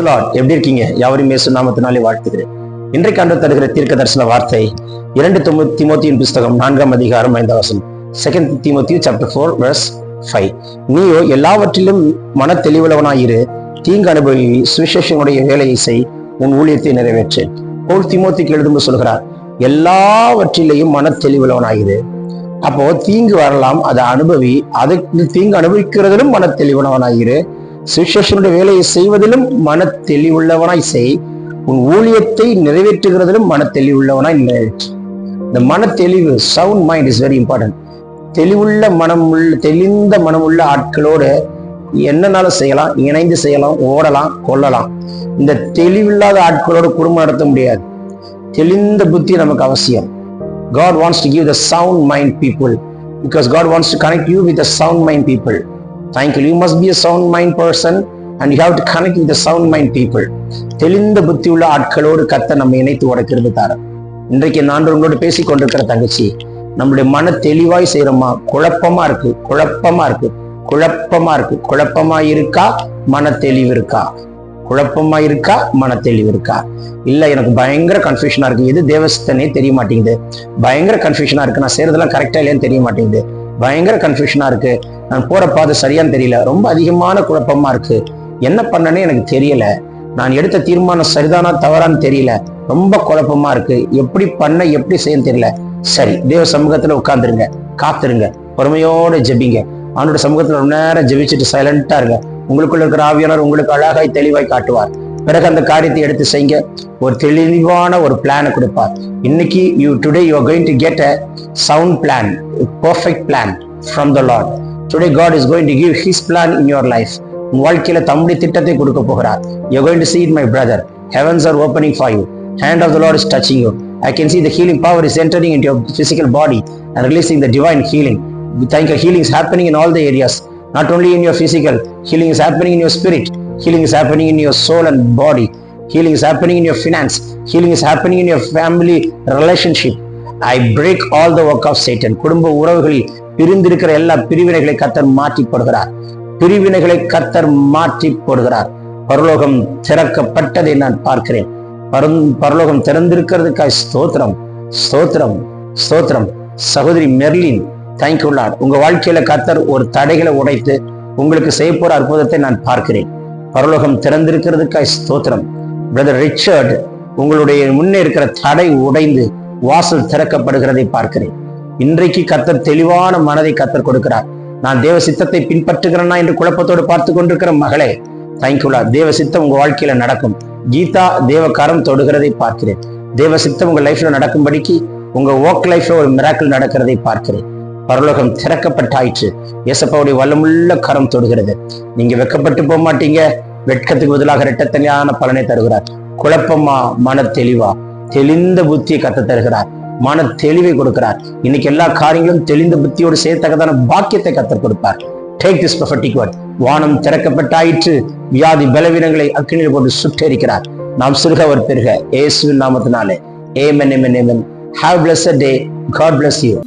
பிரைஸ்லாட் எப்படி இருக்கீங்க? யாவரும் இயேசு நாமத்தினாலே வாழ்த்துகிறேன். இன்றைக்கு அன்று தருகிற தீர்க்க தரிசன வார்த்தை இரண்டு திமோ திமோத்தியின் புஸ்தகம் நான்காம் அதிகாரம் ஐந்தாம் வசனம். Second Timothy chapter four verse five நீயோ எல்லாவற்றிலும் மன தெளிவுள்ளவனாயிரு தீங்கு அனுபவி சுவிசேஷனுடைய வேலையை செய். உன் ஊழியத்தை நிறைவேற்று. போல் திமுத்திக்கு எழுதும்போது சொல்கிறார் எல்லாவற்றிலையும் மன தெளிவுள்ளவனாயிரு அப்போ தீங்கு வரலாம் அதை அனுபவி அதுக்கு தீங்கு அனுபவிக்கிறதிலும் மன தெளிவுள்ளவனாயிரு சுவிசேஷனுடைய வேலையை செய்வதிலும் மன தெளிவுள்ளவனாய் செய். உன் ஊழியத்தை நிறைவேற்றுகிறதிலும் மன தெளிவுள்ளவனாய் நிறைவேற்று இந்த மன தெளிவு sound mind is very important தெளிவுள்ள மனம் உள்ள தெளிந்த மனம் உள்ள ஆட்களோடு என்னனாலும் செய்யலாம் இணைந்து செய்யலாம் ஓடலாம் கொல்லலாம் இந்த தெளிவில்லாத ஆட்களோடு குடும்பம் நடத்த முடியாது. தெளிந்த புத்தி நமக்கு அவசியம். God wants to give the sound mind people because God wants to connect you with the sound mind people thank you you must be a sound mind person and you you to connect with sound mind people தெளிந்த புத்தி உள்ள ஆட்களோடு கத்த நம்ம இணைத்து உடைக்கிறது தார. இன்றைக்கு நான் உங்களோட பேசிக் கொண்டிருக்கிற தங்கச்சி நம்முடைய மன தெளிவாய் செய்யறோமா குழப்பமா இருக்கு. குழப்பமா இருக்கு. குழப்பமா இருக்கு. குழப்பமா இருக்கா? மன தெளிவு இருக்கா? குழப்பமா இருக்கா? மன தெளிவு இருக்கா? இல்ல எனக்கு பயங்கர கன்ஃபியூஷனா இருக்கு. எது தேவஸ்தனே தெரிய மாட்டேங்குது. பயங்கர கன்ஃபியூஷனா இருக்கு. நான் செய்யறதெல்லாம் கரெக்டா இல்லையான்னு தெரிய மாட்டேங்குது. பயங்கர கன்ஃபியூஷனா இருக்கு. நான் போற பாதை சரியான்னு தெரியல. ரொம்ப அதிகமான குழப்பமா இருக்கு. என்ன பண்ணனே எனக்கு தெரியல. நான் எடுத்த தீர்மானம் சரிதானா தவறான்னு தெரியல. ரொம்ப குழப்பமா இருக்கு. எப்படி பண்ண எப்படி செய்யன்னு தெரியல. சரி தேவ சமூகத்துல உட்கார்ந்துருங்க. காத்துருங்க. பொறுமையோட ஜெபிங்க. அவனோட சமூகத்துல ரொம்ப நேரம் ஜெபிச்சுட்டு சைலண்டா இருங்க. உங்களுக்குள்ள இருக்கிற ஆவியானவர் உங்களுக்கு அழகாய் தெளிவாய் காட்டுவார். பிறகு அந்த காரியத்தை எடுத்து செய்யுங்க. ஒரு தெளிவான ஒரு பிளானை கொடுப்பார். இன்னைக்கு you today you going to get a sound plan perfect plan from the Lord today God is going to give his plan in your life உன் வாழ்க்கையில தம்முடைய திட்டத்தை கொடுக்க போகிறார் you going to see it my brother heavens are opening for you hand of the lord is touching you i can see the healing power is entering into your physical body and releasing the divine healing thank you healing is happening in all the areas not only in your physical healing is happening in your spirit healing is happening in your soul and body healing is happening in your finance healing is happening in your family relationship i break all the work of satan குடும்ப உறவுகளில் பிரிந்திருக்கிற எல்லா பிரிவினைகளை கத்தர் மாற்றி போடுகிறார் பிரிவினைகளை கத்தர் மாற்றி போடுகிறார் பரலோகம் திறக்கப்பட்டதை நான் பார்க்கிறேன். பரலோகம் திறந்திருக்கிறதுக்காய் ஸ்தோத்திரம் ஸ்தோத்திரம் ஸ்தோத்திரம். சகோதரி மெர்லின் தேங்க்யூ லார்ட் உங்க வாழ்க்கையில கத்தர் ஒரு தடைகளை உடைத்து உங்களுக்கு செய்ய போற அற்புதத்தை நான் பார்க்கிறேன். பரலோகம் திறந்திருக்கிறதுக்காய் ஸ்தோத்திரம். பிரதர் ரிச்சர்ட் உங்களுடைய முன்னே இருக்கிற தடை உடைந்து வாசல் திறக்கப்படுகிறதை பார்க்கிறேன். இன்றைக்கு கத்தர் தெளிவான மனதை கத்தர் கொடுக்கிறார். நான் தேவ சித்தத்தை பின்பற்றுகிறேனா என்று குழப்பத்தோடு பார்த்து கொண்டிருக்கிற மகளே தேங்க்யூலா தேவ சித்தம் உங்க வாழ்க்கையில நடக்கும். கீதா தேவ கரம் தொடுகிறதை பார்க்கிறேன். தேவ சித்தம் உங்க லைஃப்ல நடக்கும்படிக்கு உங்க ஒர்க் லைஃப்ல ஒரு மிராக்கள் நடக்கிறதை பார்க்கிறேன். பரலோகம் திறக்கப்பட்டாயிற்று. இயேசப்பாவுடைய வல்லமுள்ள கரம் தொடுகிறது. நீங்க வெக்கப்பட்டு போக மாட்டீங்க. வெட்கத்துக்கு பதிலாக இரட்டத்தனியான பலனை தருகிறார். குழப்பமா மன தெளிவா. தெளிந்த புத்தியை கத்த தருகிறார். மன தெளிவை கொடுக்கிறார். இன்னைக்கு எல்லா காரியங்களும் தெளிந்த புத்தியோடு செய்யத்தக்கதான பாக்கியத்தை கத்தர் கொடுப்பார். டேக் திஸ் prophetic வேர்ட் வானம் திறக்கப்பட்டாயிற்று. வியாதி பலவீனங்களை அக்கினியில் கொண்டு சுட்டெரிக்கிறார். நாம் சிறுக அவர் பெருக. ஏசுவின் நாமத்தினாலே. Amen amen amen have blessed day God bless you